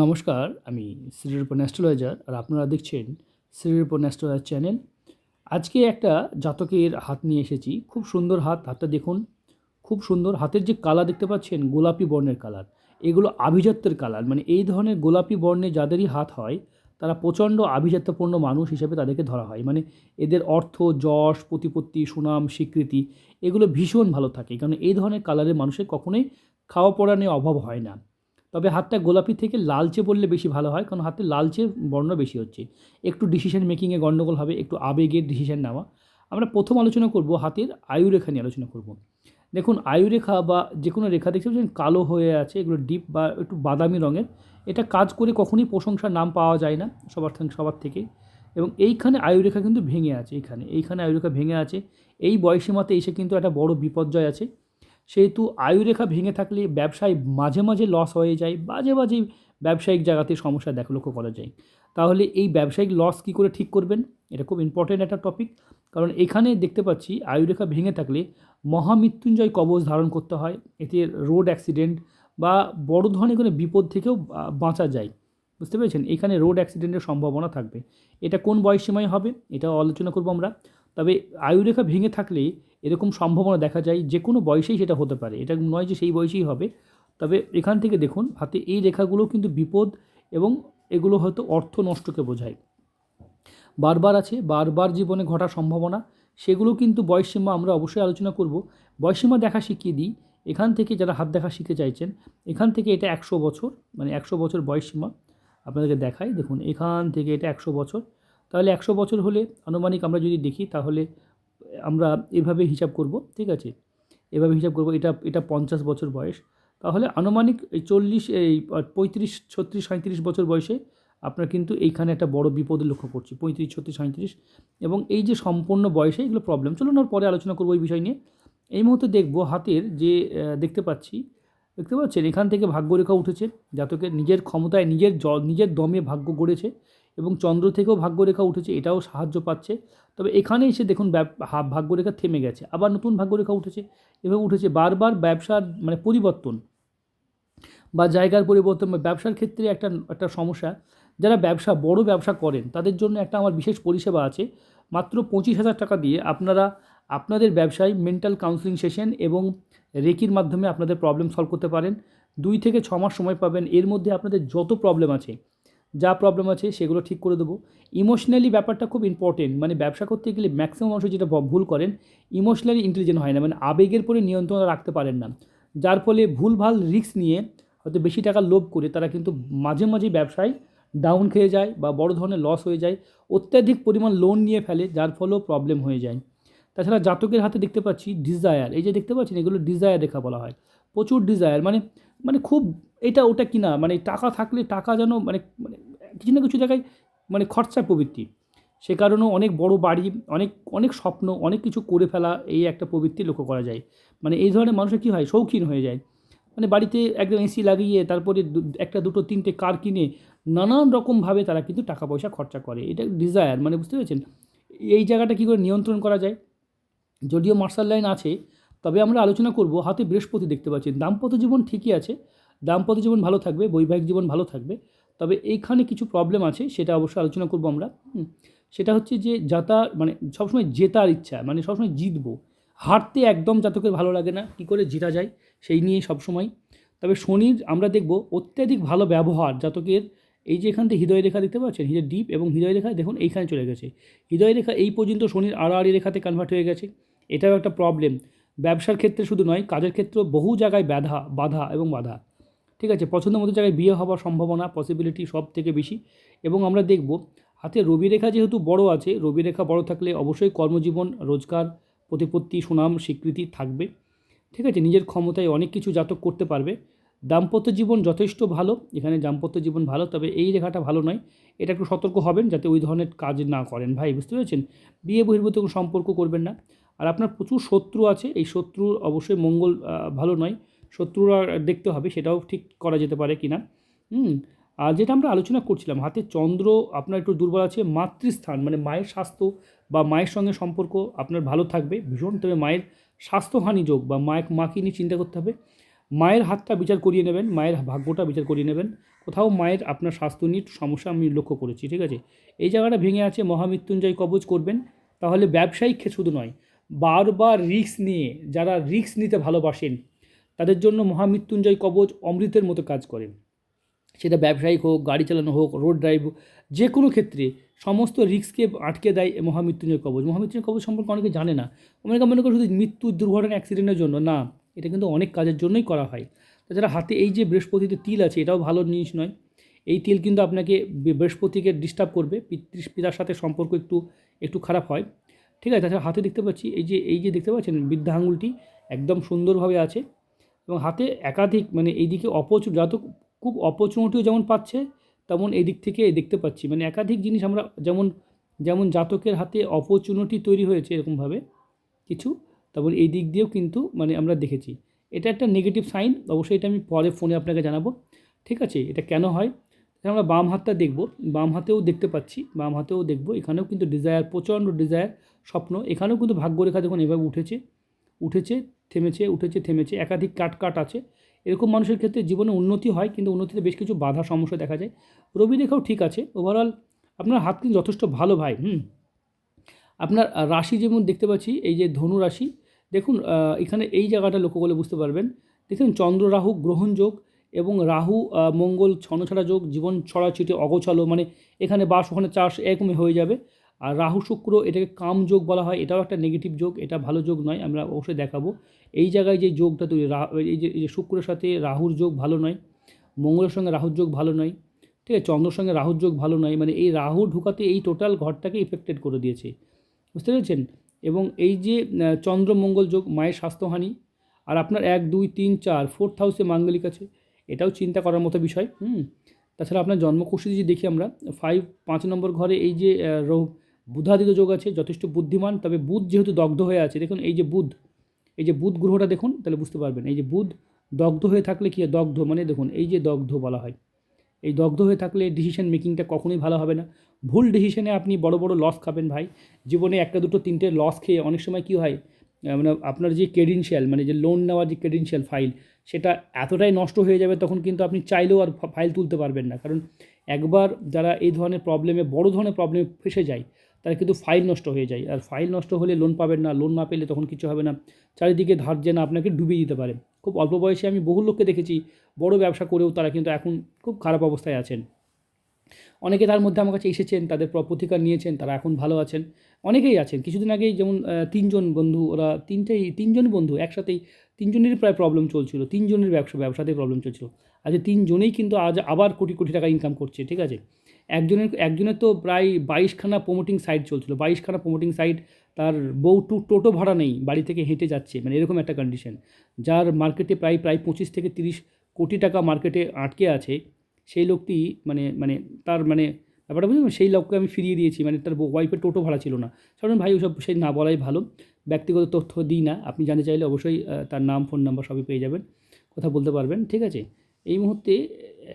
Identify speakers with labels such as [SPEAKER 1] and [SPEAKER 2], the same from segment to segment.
[SPEAKER 1] নমস্কার আমি শ্রীরূপন অ্যাস্ট্রোলজার আর আপনারা দেখছেন শ্রীরূপন অ্যাস্ট্রোলজার চ্যানেল আজকে একটা জাতকের হাত নিয়ে এসেছি খুব সুন্দর হাত হাতটা দেখুন খুব সুন্দর হাতের যে কালার দেখতে পাচ্ছেন গোলাপি বর্ণের কালার এগুলো আভিজাত্যের কালার মানে এই ধরনের গোলাপি বর্ণে যাদেরই হাত হয় তারা প্রচণ্ড আভিজাত্যপূর্ণ মানুষ হিসেবে তাদেরকে ধরা হয় মানে এদের অর্থ যশ প্রতিপত্তি সুনাম স্বীকৃতি এগুলো ভীষণ ভালো থাকে কারণ এই ধরনের কালারের মানুষের কখনোই খাওয়া পড়া নিয়ে অভাব হয় না তবে হাতটা গোলাপি থেকে লালচে বললে বেশি ভালো হয় কারণ হাতে লালচে বর্ণ বেশি হচ্ছে একটু ডিসিশন মেকিংয়ে গণ্ডগোল হবে একটু আবেগের ডিসিশন নেওয়া আমরা প্রথম আলোচনা করব হাতের আয়ুরেখা নিয়ে আলোচনা করব দেখুন আয়ুরেখা বা যে কোনো রেখা দেখতে পাচ্ছেন কালো হয়ে আছে এগুলো ডিপ বা একটু বাদামি রঙের এটা কাজ করে কখনই প্রশংসার নাম পাওয়া যায় না সবার সবার থেকে এবং এইখানে আয়ুরেখা কিন্তু ভেঙে আছে এইখানে এইখানে আয়ুরেখা ভেঙে আছে এই বয়সীমাতে এসে কিন্তু একটা বড় বিপর্যয় আছে সেহেতু আয়ুরেখা ভেঙে থাকলে ব্যবসায় মাঝে মাঝে লস হয়ে যায় বাজে বাজে ব্যবসায়িক জায়গাতে সমস্যা দেখা লক্ষ্য করা যায় তাহলে এই ব্যবসায়িক লস কী করে ঠিক করবেন এটা খুব ইম্পর্টেন্ট একটা টপিক কারণ এখানে দেখতে পাচ্ছি আয়ুরেখা ভেঙে থাকলে মহামৃত্যুঞ্জয় কবচ ধারণ করতে হয় এতে রোড অ্যাক্সিডেন্ট বা বড় ধরনের কোনো বিপদ থেকেও বাঁচা যায় বুঝতে পেরেছেন এখানে রোড অ্যাক্সিডেন্টের সম্ভাবনা থাকবে এটা কোন বয়স সীমায় হবে এটাও আলোচনা করবো আমরা তবে আয়ুরেখা ভেঙে থাকলে এরকম সম্ভাবনা দেখা যায় যে কোনো বয়সেই সেটা হতে পারে এটা নয় যে সেই বয়সেই হবে তবে এখান থেকে দেখুন হাতে এই রেখাগুলো কিন্তু বিপদ এবং এগুলো হয়তো অর্থ নষ্টকে বোঝায় বারবার আছে বারবার জীবনে ঘটার সম্ভাবনা সেগুলো কিন্তু বয়সসীমা আমরা অবশ্যই আলোচনা করব বয়সসীমা দেখা শিখিয়ে দিই এখান থেকে যারা হাত দেখা শিখে চাইছেন এখান থেকে এটা একশো বছর মানে একশো বছর বয়সসীমা আপনাদেরকে দেখাই দেখুন এখান থেকে এটা একশো বছর তাহলে একশো বছর হলে আনুমানিক আমরা যদি দেখি তাহলে আমরা এভাবে হিসাব করব ঠিক আছে এভাবে হিসাব করব এটা এটা পঞ্চাশ বছর বয়স তাহলে আনুমানিক এই চল্লিশ এই পঁয়ত্রিশ ছত্রিশ সাঁত্রিশ বছর বয়সে আপনার কিন্তু এইখানে একটা বড় বিপদ লক্ষ্য করছি পঁয়ত্রিশ ছত্রিশ সাঁত্রিশ এবং এই যে সম্পূর্ণ বয়সে এগুলো প্রবলেম চলুন আর পরে আলোচনা করবো এই বিষয় নিয়ে এই মুহূর্তে দেখব হাতের যে দেখতে পাচ্ছি দেখতে পাচ্ছেন এখান থেকে ভাগ্যরেখা উঠেছে জাতকের নিজের ক্ষমতায় নিজের জ নিজের দমে ভাগ্য গড়েছে এবং চন্দ্র থেকেও ভাগ্যরেখা উঠেছে এটাও সাহায্য পাচ্ছে তবে এখানে এসে দেখুন ভাগ্যরেখা থেমে গেছে আবার নতুন ভাগ্যরেখা উঠেছে এভাবে উঠেছে বারবার ব্যবসার মানে পরিবর্তন বা জায়গার পরিবর্তন বা ব্যবসার ক্ষেত্রে একটা একটা সমস্যা যারা ব্যবসা বড় ব্যবসা করেন তাদের জন্য একটা আমার বিশেষ পরিষেবা আছে মাত্র পঁচিশ হাজার টাকা দিয়ে আপনারা আপনাদের ব্যবসায় মেন্টাল কাউন্সিলিং সেশন এবং রেকির মাধ্যমে আপনাদের প্রবলেম সলভ করতে পারেন দুই থেকে ছ মাস সময় পাবেন এর মধ্যে আপনাদের যত প্রবলেম আছে যা প্রবলেম আছে সেগুলো ঠিক করে দেবো ইমোশনালি ব্যাপারটা খুব ইম্পর্টেন্ট মানে ব্যবসা করতে গেলে ম্যাক্সিমাম মানুষ যেটা ভুল করেন ইমোশনালি ইন্টেলিজেন্ট হয় না মানে আবেগের পরে নিয়ন্ত্রণ রাখতে পারেন না যার ফলে ভুলভাল রিস্ক নিয়ে হয়তো বেশি টাকা লোভ করে তারা কিন্তু মাঝে মাঝে ব্যবসায় ডাউন খেয়ে যায় বা বড় ধরনের লস হয়ে যায় অত্যাধিক পরিমাণ লোন নিয়ে ফেলে যার ফলেও প্রবলেম হয়ে যায় তাছাড়া জাতকের হাতে দেখতে পাচ্ছি ডিজায়ার এই যে দেখতে পাচ্ছেন এগুলো ডিজায়ার রেখা বলা হয় প্রচুর ডিজায়ার মানে মানে খুব এটা ওটা কিনা মানে টাকা থাকলে টাকা যেন মানে মানে কিছু না কিছু জায়গায় মানে খরচা প্রবৃত্তি সে কারণেও অনেক বড় বাড়ি অনেক অনেক স্বপ্ন অনেক কিছু করে ফেলা এই একটা প্রবৃত্তি লক্ষ্য করা যায় মানে এই ধরনের মানুষের কী হয় শৌখিন হয়ে যায় মানে বাড়িতে একদম এসি লাগিয়ে তারপরে একটা দুটো তিনটে কার কিনে নানান রকমভাবে তারা কিন্তু টাকা পয়সা খরচা করে এটা ডিজায়ার মানে বুঝতে পেরেছেন এই জায়গাটা কী করে নিয়ন্ত্রণ করা যায় যদিও মার্শাল লাইন আছে তবে আমরা আলোচনা করব হাতে বৃহস্পতি দেখতে পাচ্ছি দাম্পত্য জীবন ঠিকই আছে দাম্পত্য জীবন ভালো থাকবে বৈবাহিক জীবন ভালো থাকবে তবে এইখানে কিছু প্রবলেম আছে সেটা অবশ্যই আলোচনা করব আমরা সেটা হচ্ছে যে যাতা মানে সবসময় জেতার ইচ্ছা মানে সবসময় জিতবো হারতে একদম জাতকের ভালো লাগে না কী করে জিতা যায় সেই নিয়ে সবসময় তবে শনির আমরা দেখব অত্যাধিক ভালো ব্যবহার জাতকের এই যে এখান থেকে হৃদয় রেখা দেখতে পাচ্ছেন হৃদয় ডিপ এবং হৃদয় রেখা দেখুন এইখানে চলে গেছে হৃদয় রেখা এই পর্যন্ত শনির আড়াআড়ি রেখাতে কনভার্ট হয়ে গেছে এটাও একটা প্রবলেম ব্যবসার ক্ষেত্রে শুধু নয় কাজের ক্ষেত্রেও বহু জায়গায় ব্যাধা বাধা এবং বাধা ঠিক আছে পছন্দ মতো জায়গায় বিয়ে হওয়ার সম্ভাবনা পসিবিলিটি সব থেকে বেশি এবং আমরা দেখব হাতে রবি রেখা যেহেতু বড় আছে রবি রেখা বড় থাকলে অবশ্যই কর্মজীবন রোজগার প্রতিপত্তি সুনাম স্বীকৃতি থাকবে ঠিক আছে নিজের ক্ষমতায় অনেক কিছু জাতক করতে পারবে দাম্পত্য জীবন যথেষ্ট ভালো এখানে দাম্পত্য জীবন ভালো তবে এই রেখাটা ভালো নয় এটা একটু সতর্ক হবেন যাতে ওই ধরনের কাজ না করেন ভাই বুঝতে পেরেছেন বিয়ে বহির্ভূত সম্পর্ক করবেন না আর আপনার প্রচুর শত্রু আছে এই শত্রু অবশ্যই মঙ্গল ভালো নয় শত্রুরা দেখতে হবে সেটাও ঠিক করা যেতে পারে কিনা হুম আর যেটা আমরা আলোচনা করছিলাম হাতে চন্দ্র আপনার একটু দুর্বল আছে মাতৃস্থান মানে মায়ের স্বাস্থ্য বা মায়ের সঙ্গে সম্পর্ক আপনার ভালো থাকবে ভীষণ তবে মায়ের স্বাস্থ্যহানি যোগ বা মায়ের মাকে নিয়ে চিন্তা করতে হবে মায়ের হাতটা বিচার করিয়ে নেবেন মায়ের ভাগ্যটা বিচার করিয়ে নেবেন কোথাও মায়ের আপনার স্বাস্থ্য নিয়ে সমস্যা আমি লক্ষ্য করেছি ঠিক আছে এই জায়গাটা ভেঙে আছে মহামৃত্যুঞ্জয় কবচ করবেন তাহলে ব্যবসায়িক ক্ষেত্রে শুধু নয় বারবার রিক্স নিয়ে যারা রিক্স নিতে ভালোবাসেন তাদের জন্য মহামৃত্যুঞ্জয় কবচ অমৃতের মতো কাজ করে সেটা ব্যবসায়িক হোক গাড়ি চালানো হোক রোড ড্রাইভ যে কোনো ক্ষেত্রে সমস্ত রিক্সকে আটকে দেয় মহামৃত্যুঞ্জয় কবচ মহামৃত্যুঞ্জয় কবচ সম্পর্কে অনেকে জানে না অনেকে মনে করে শুধু মৃত্যু দুর্ঘটনা অ্যাক্সিডেন্টের জন্য না এটা কিন্তু অনেক কাজের জন্যই করা হয় তাছাড়া হাতে এই যে বৃহস্পতিতে তিল আছে এটাও ভালো জিনিস নয় এই তিল কিন্তু আপনাকে বৃহস্পতিকে ডিস্টার্ব করবে পিতৃ পিতার সাথে সম্পর্ক একটু একটু খারাপ হয় ঠিক আছে তাছাড়া হাতে দেখতে পাচ্ছি এই যে এই যে দেখতে পাচ্ছেন বৃদ্ধা আঙুলটি একদম সুন্দরভাবে আছে এবং হাতে একাধিক মানে এইদিকে অপচু জাতক খুব অপরচুনিটিও যেমন পাচ্ছে তেমন এই দিক থেকে দেখতে পাচ্ছি মানে একাধিক জিনিস আমরা যেমন যেমন জাতকের হাতে অপরচুনিটি তৈরি হয়েছে এরকমভাবে কিছু তারপর এই দিক দিয়েও কিন্তু মানে আমরা দেখেছি এটা একটা নেগেটিভ সাইন অবশ্যই এটা আমি পরে ফোনে আপনাকে জানাবো ঠিক আছে এটা কেন হয় আমরা বাম হাতটা দেখব বাম হাতেও দেখতে পাচ্ছি বাম হাতেও দেখব এখানেও কিন্তু ডিজায়ার প্রচণ্ড ডিজায়ার স্বপ্ন এখানেও কিন্তু ভাগ্যরেখা দেখুন এভাবে উঠেছে উঠেছে থেমেছে উঠেছে থেমেছে একাধিক কাট কাট আছে এরকম মানুষের ক্ষেত্রে জীবনে উন্নতি হয় কিন্তু উন্নতিতে বেশ কিছু বাধা সমস্যা দেখা যায় রবি রেখাও ঠিক আছে ওভারঅল আপনার হাত কিন্তু যথেষ্ট ভালো ভাই হুম আপনার রাশি যেমন দেখতে পাচ্ছি এই যে ধনু রাশি দেখুন এখানে এই জায়গাটা লক্ষ্য করলে বুঝতে পারবেন দেখুন চন্দ্র রাহু গ্রহণযোগ এবং রাহু মঙ্গল ছনছাড়া যোগ জীবন ছড়াছিটি অগোছালো মানে এখানে বাস ওখানে চাষ এরকমই হয়ে যাবে আর রাহু শুক্র এটাকে কাম যোগ বলা হয় এটাও একটা নেগেটিভ যোগ এটা ভালো যোগ নয় আমরা অবশ্যই দেখাবো এই জায়গায় যে যোগটা তৈরি এই যে শুক্রের সাথে রাহুর যোগ ভালো নয় মঙ্গলের সঙ্গে রাহুর যোগ ভালো নয় ঠিক আছে চন্দ্রের সঙ্গে রাহুর যোগ ভালো নয় মানে এই রাহু ঢুকাতে এই টোটাল ঘরটাকে ইফেক্টেড করে দিয়েছে বুঝতে পেরেছেন এবং এই যে চন্দ্রমঙ্গল যোগ মায়ের স্বাস্থ্যহানি আর আপনার এক দুই তিন চার ফোর্থ হাউসে মাঙ্গলিক আছে এটাও চিন্তা করার মতো বিষয় হুম তাছাড়া আপনার জন্মকুষ্ঠী যদি দেখি আমরা ফাইভ পাঁচ নম্বর ঘরে এই যে বুধাদিত যোগ আছে যথেষ্ট বুদ্ধিমান তবে বুধ যেহেতু দগ্ধ হয়ে আছে দেখুন এই যে বুধ এই যে বুধ গ্রহটা দেখুন তাহলে বুঝতে পারবেন এই যে বুধ দগ্ধ হয়ে থাকলে কী দগ্ধ মানে দেখুন এই যে দগ্ধ বলা হয় এই দগ্ধ হয়ে থাকলে ডিসিশন মেকিংটা কখনোই ভালো হবে না ভুল ডিসিশনে আপনি বড় বড় লস খাবেন ভাই জীবনে একটা দুটো তিনটে লস খেয়ে অনেক সময় কী হয় মানে আপনার যে ক্রেডেনশিয়াল মানে যে লোন নেওয়ার যে ক্রেডেনশিয়াল ফাইল সেটা এতটাই নষ্ট হয়ে যাবে তখন কিন্তু আপনি চাইলেও আর ফাইল তুলতে পারবেন না কারণ একবার যারা এই ধরনের প্রবলেমে বড় ধরনের প্রবলেমে ফেসে যায় তার কিন্তু ফাইল নষ্ট হয়ে যায় আর ফাইল নষ্ট হলে লোন পাবেন না লোন না পেলে তখন কিছু হবে না চারিদিকে ধার যেন আপনাকে ডুবিয়ে দিতে পারে খুব অল্প বয়সে আমি বহু লোককে দেখেছি বড় ব্যবসা করেও তারা কিন্তু এখন খুব খারাপ অবস্থায় আছেন অনেকে তার মধ্যে আমার কাছে এসেছেন তাদের প্রতিকার নিয়েছেন তারা এখন ভালো আছেন অনেকেই আছেন কিছুদিন আগেই যেমন তিনজন বন্ধু ওরা তিনটেই তিনজন বন্ধু একসাথেই তিনজনের প্রায় প্রবলেম চলছিল তিনজনের ব্যবসা ব্যবসাতেই প্রবলেম চলছিল আজ তিনজনেই কিন্তু আজ আবার কোটি কোটি টাকা ইনকাম করছে ঠিক আছে একজনের একজনের তো প্রায় বাইশখানা প্রমোটিং সাইট চলছিল বাইশখানা প্রমোটিং সাইট তার বউ টু টোটো ভাড়া নেই বাড়ি থেকে হেঁটে যাচ্ছে মানে এরকম একটা কন্ডিশন যার মার্কেটে প্রায় প্রায় পঁচিশ থেকে তিরিশ কোটি টাকা মার্কেটে আটকে আছে সেই লোকটি মানে মানে তার মানে ব্যাপারটা বুঝলাম মানে সেই লোককে আমি ফিরিয়ে দিয়েছি মানে তার ওয়াইফের টোটো ভাড়া ছিল না সাধারণ ভাই ওসব সেই না বলাই ভালো ব্যক্তিগত তথ্য দিই না আপনি জানতে চাইলে অবশ্যই তার নাম ফোন নাম্বার সবই পেয়ে যাবেন কথা বলতে পারবেন ঠিক আছে এই মুহূর্তে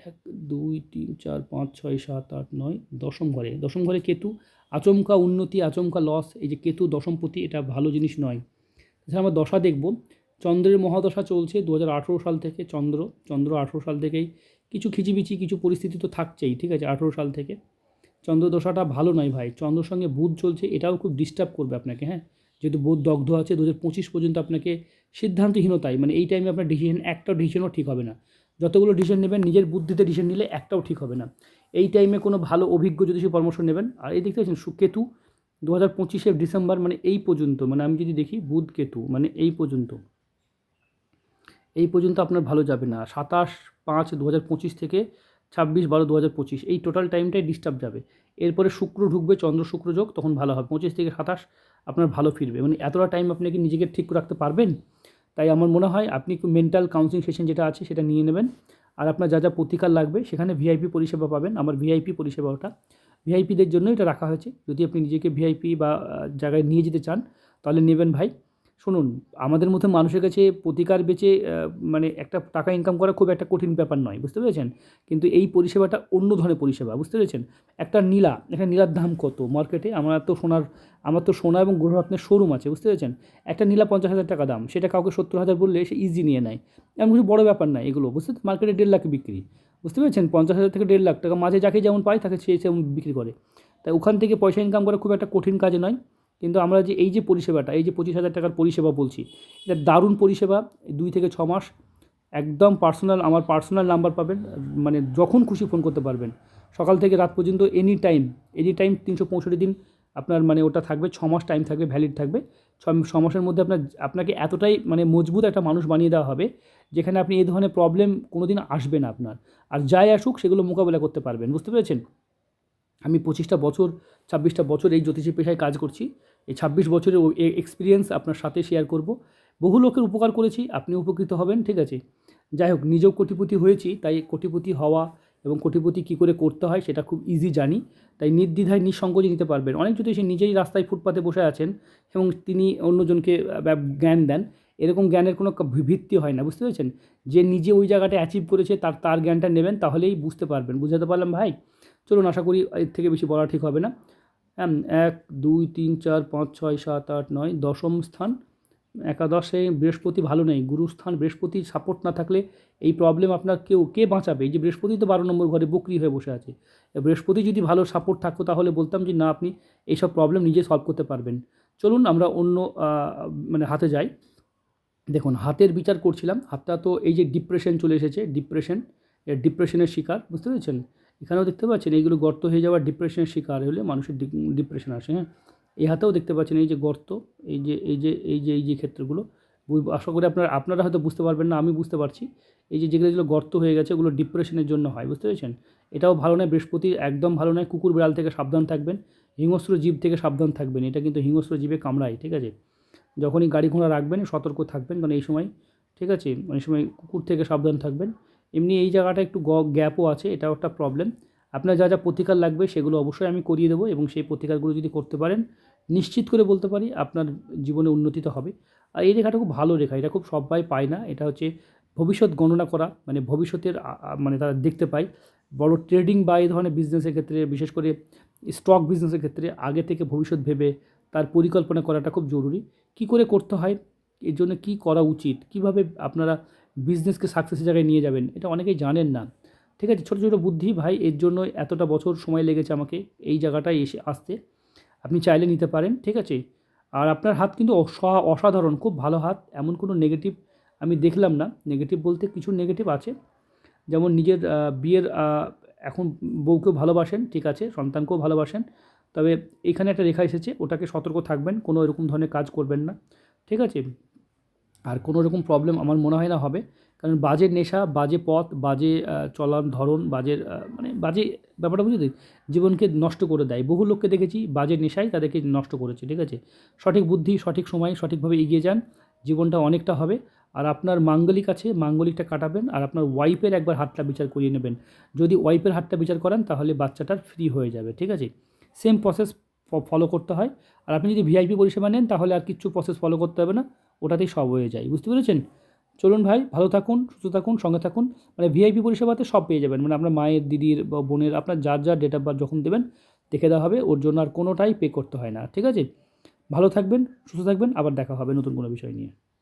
[SPEAKER 1] এক দুই তিন চার পাঁচ ছয় সাত আট নয় দশম ঘরে দশম ঘরে কেতু আচমকা উন্নতি আচমকা লস এই যে কেতু দশম প্রতি এটা ভালো জিনিস নয় তাছাড়া আমরা দশা দেখব চন্দ্রের মহাদশা চলছে দু সাল থেকে চন্দ্র চন্দ্র আঠেরো সাল থেকেই কিছু খিচিবিচি কিছু পরিস্থিতি তো থাকছেই ঠিক আছে আঠেরো সাল থেকে চন্দ্রদশাটা ভালো নয় ভাই চন্দ্রর সঙ্গে বুধ চলছে এটাও খুব ডিস্টার্ব করবে আপনাকে হ্যাঁ যেহেতু বুধ দগ্ধ আছে দু পর্যন্ত আপনাকে সিদ্ধান্তহীনতায় মানে এই টাইমে আপনার ডিসিশন একটাও ডিসিশনও ঠিক হবে না যতগুলো ডিসিশন নেবেন নিজের বুদ্ধিতে ডিসিশন নিলে একটাও ঠিক হবে না এই টাইমে কোনো ভালো অভিজ্ঞ যদি সে পরামর্শ নেবেন আর এই দেখতে পাচ্ছেন সুকেতু দু হাজার পঁচিশে ডিসেম্বর মানে এই পর্যন্ত মানে আমি যদি দেখি বুধ কেতু মানে এই পর্যন্ত এই পর্যন্ত আপনার ভালো যাবে না সাতাশ পাঁচ দু থেকে ছাব্বিশ বারো দু পঁচিশ এই টোটাল টাইমটাই ডিস্টার্ব যাবে এরপরে শুক্র ঢুকবে চন্দ্র শুক্র যোগ তখন ভালো হবে পঁচিশ থেকে সাতাশ আপনার ভালো ফিরবে মানে এতটা টাইম আপনি কি নিজেকে ঠিক রাখতে পারবেন তাই আমার মনে হয় আপনি মেন্টাল কাউন্সিলিং সেশন যেটা আছে সেটা নিয়ে নেবেন আর আপনার যা যা প্রতিকার লাগবে সেখানে ভিআইপি পরিষেবা পাবেন আমার ভিআইপি পরিষেবা ওটা ভিআইপিদের জন্য এটা রাখা হয়েছে যদি আপনি নিজেকে ভিআইপি বা জায়গায় নিয়ে যেতে চান তাহলে নেবেন ভাই শুনুন আমাদের মধ্যে মানুষের কাছে প্রতিকার বেচে মানে একটা টাকা ইনকাম করা খুব একটা কঠিন ব্যাপার নয় বুঝতে পেরেছেন কিন্তু এই পরিষেবাটা অন্য ধরনের পরিষেবা বুঝতে পেরেছেন একটা নীলা একটা নীলার দাম কত মার্কেটে আমার তো সোনার আমার তো সোনা এবং গ্রহরত্নের শোরুম আছে বুঝতে পেরেছেন একটা নীলা পঞ্চাশ হাজার টাকা দাম সেটা কাউকে সত্তর হাজার বললে সে ইজি নিয়ে নেয় এমন কিছু বড় ব্যাপার না এগুলো বুঝতে মার্কেটে দেড় লাখ বিক্রি বুঝতে পেরেছেন পঞ্চাশ হাজার থেকে দেড় লাখ টাকা মাঝে যাকে যেমন পায় তাকে সে সেমন বিক্রি করে তাই ওখান থেকে পয়সা ইনকাম করা খুব একটা কঠিন কাজ নয় কিন্তু আমরা যে এই যে পরিষেবাটা এই যে পঁচিশ হাজার টাকার পরিষেবা বলছি এটা দারুণ পরিষেবা দুই থেকে ছ মাস একদম পার্সোনাল আমার পার্সোনাল নাম্বার পাবেন মানে যখন খুশি ফোন করতে পারবেন সকাল থেকে রাত পর্যন্ত এনি টাইম এনি টাইম তিনশো পঁয়ষট্টি দিন আপনার মানে ওটা থাকবে ছ মাস টাইম থাকবে ভ্যালিড থাকবে ছ মাসের মধ্যে আপনার আপনাকে এতটাই মানে মজবুত একটা মানুষ বানিয়ে দেওয়া হবে যেখানে আপনি এই ধরনের প্রবলেম কোনো দিন আসবে না আপনার আর যাই আসুক সেগুলো মোকাবেলা করতে পারবেন বুঝতে পেরেছেন আমি পঁচিশটা বছর ছাব্বিশটা বছর এই জ্যোতিষী পেশায় কাজ করছি এই ছাব্বিশ বছরের এক্সপিরিয়েন্স আপনার সাথে শেয়ার করব বহু লোকের উপকার করেছি আপনি উপকৃত হবেন ঠিক আছে যাই হোক নিজেও কোটিপতি হয়েছি তাই কোটিপতি হওয়া এবং কোটিপতি কী করে করতে হয় সেটা খুব ইজি জানি তাই নির্দ্বিধায় নিঃসংকোচে নিতে পারবেন অনেক যদি সে নিজেই রাস্তায় ফুটপাতে বসে আছেন এবং তিনি অন্যজনকে জ্ঞান দেন এরকম জ্ঞানের কোনো ভিত্তি হয় না বুঝতে পেরেছেন যে নিজে ওই জায়গাটা অ্যাচিভ করেছে তার তার জ্ঞানটা নেবেন তাহলেই বুঝতে পারবেন বুঝাতে পারলাম ভাই চলুন আশা করি এর থেকে বেশি বলা ঠিক হবে না হ্যাঁ এক দুই তিন চার পাঁচ ছয় সাত আট নয় দশম স্থান একাদশে বৃহস্পতি ভালো নেই গুরুস্থান বৃহস্পতি সাপোর্ট না থাকলে এই প্রবলেম আপনার কেউ কে বাঁচাবে এই যে বৃহস্পতি তো বারো নম্বর ঘরে বকরি হয়ে বসে আছে বৃহস্পতি যদি ভালো সাপোর্ট থাকতো তাহলে বলতাম যে না আপনি এইসব প্রবলেম নিজে সলভ করতে পারবেন চলুন আমরা অন্য মানে হাতে যাই দেখুন হাতের বিচার করছিলাম হাতটা তো এই যে ডিপ্রেশন চলে এসেছে ডিপ্রেশন ডিপ্রেশনের শিকার বুঝতে পেরেছেন এখানেও দেখতে পাচ্ছেন এইগুলো গর্ত হয়ে যাওয়া ডিপ্রেশনের শিকার হলে মানুষের ডিপ্রেশন আসে হ্যাঁ এই হাতেও দেখতে পাচ্ছেন এই যে গর্ত এই যে এই যে এই যে এই যে ক্ষেত্রগুলো আশা করি আপনারা আপনারা হয়তো বুঝতে পারবেন না আমি বুঝতে পারছি এই যে যেগুলো যেগুলো গর্ত হয়ে গেছে ওগুলো ডিপ্রেশনের জন্য হয় বুঝতে পেরেছেন এটাও ভালো নয় বৃহস্পতি একদম ভালো নয় কুকুর বিড়াল থেকে সাবধান থাকবেন হিংস্র জীব থেকে সাবধান থাকবেন এটা কিন্তু হিংস্র জীবে কামড়ায় ঠিক আছে যখনই গাড়ি ঘোড়া রাখবেন সতর্ক থাকবেন কারণ এই সময় ঠিক আছে এই সময় কুকুর থেকে সাবধান থাকবেন এমনি এই জায়গাটা একটু গ্যাপও আছে এটাও একটা প্রবলেম আপনার যা যা প্রতিকার লাগবে সেগুলো অবশ্যই আমি করিয়ে দেবো এবং সেই প্রতিকারগুলো যদি করতে পারেন নিশ্চিত করে বলতে পারি আপনার জীবনে উন্নতি তো হবে আর এই রেখাটা খুব ভালো রেখা এটা খুব সবাই পায় না এটা হচ্ছে ভবিষ্যৎ গণনা করা মানে ভবিষ্যতের মানে তারা দেখতে পায় বড় ট্রেডিং বা এই ধরনের বিজনেসের ক্ষেত্রে বিশেষ করে স্টক বিজনেসের ক্ষেত্রে আগে থেকে ভবিষ্যৎ ভেবে তার পরিকল্পনা করাটা খুব জরুরি কি করে করতে হয় এর জন্য কি করা উচিত কিভাবে আপনারা বিজনেসকে সাকসেসের জায়গায় নিয়ে যাবেন এটা অনেকেই জানেন না ঠিক আছে ছোটো ছোটো বুদ্ধি ভাই এর জন্য এতটা বছর সময় লেগেছে আমাকে এই জায়গাটায় এসে আসতে আপনি চাইলে নিতে পারেন ঠিক আছে আর আপনার হাত কিন্তু অসাধারণ খুব ভালো হাত এমন কোনো নেগেটিভ আমি দেখলাম না নেগেটিভ বলতে কিছু নেগেটিভ আছে যেমন নিজের বিয়ের এখন বউকেও ভালোবাসেন ঠিক আছে সন্তানকেও ভালোবাসেন তবে এখানে একটা রেখা এসেছে ওটাকে সতর্ক থাকবেন কোনো এরকম ধরনের কাজ করবেন না ঠিক আছে আর কোনো রকম প্রবলেম আমার মনে হয় না হবে কারণ বাজে নেশা বাজে পথ বাজে চলার ধরন বাজে মানে বাজে ব্যাপারটা বুঝলি জীবনকে নষ্ট করে দেয় বহু লোককে দেখেছি বাজে নেশায় তাদেরকে নষ্ট করেছে ঠিক আছে সঠিক বুদ্ধি সঠিক সময়ে সঠিকভাবে এগিয়ে যান জীবনটা অনেকটা হবে আর আপনার মাঙ্গলিক আছে মাঙ্গলিকটা কাটাবেন আর আপনার ওয়াইফের একবার হাতটা বিচার করিয়ে নেবেন যদি ওয়াইফের হাতটা বিচার করেন তাহলে বাচ্চাটার ফ্রি হয়ে যাবে ঠিক আছে সেম প্রসেস ফলো করতে হয় আর আপনি যদি ভিআইপি পরিষেবা নেন তাহলে আর কিছু প্রসেস ফলো করতে হবে না ওটাতেই সব হয়ে যায় বুঝতে পেরেছেন চলুন ভাই ভালো থাকুন সুস্থ থাকুন সঙ্গে থাকুন মানে ভিআইপি পরিষেবাতে সব পেয়ে যাবেন মানে আপনার মায়ের দিদির বা বোনের আপনার যার যার ডেট অফ বার্থ যখন দেবেন দেখে দেওয়া হবে ওর জন্য আর কোনোটাই পে করতে হয় না ঠিক আছে ভালো থাকবেন সুস্থ থাকবেন আবার দেখা হবে নতুন কোনো বিষয় নিয়ে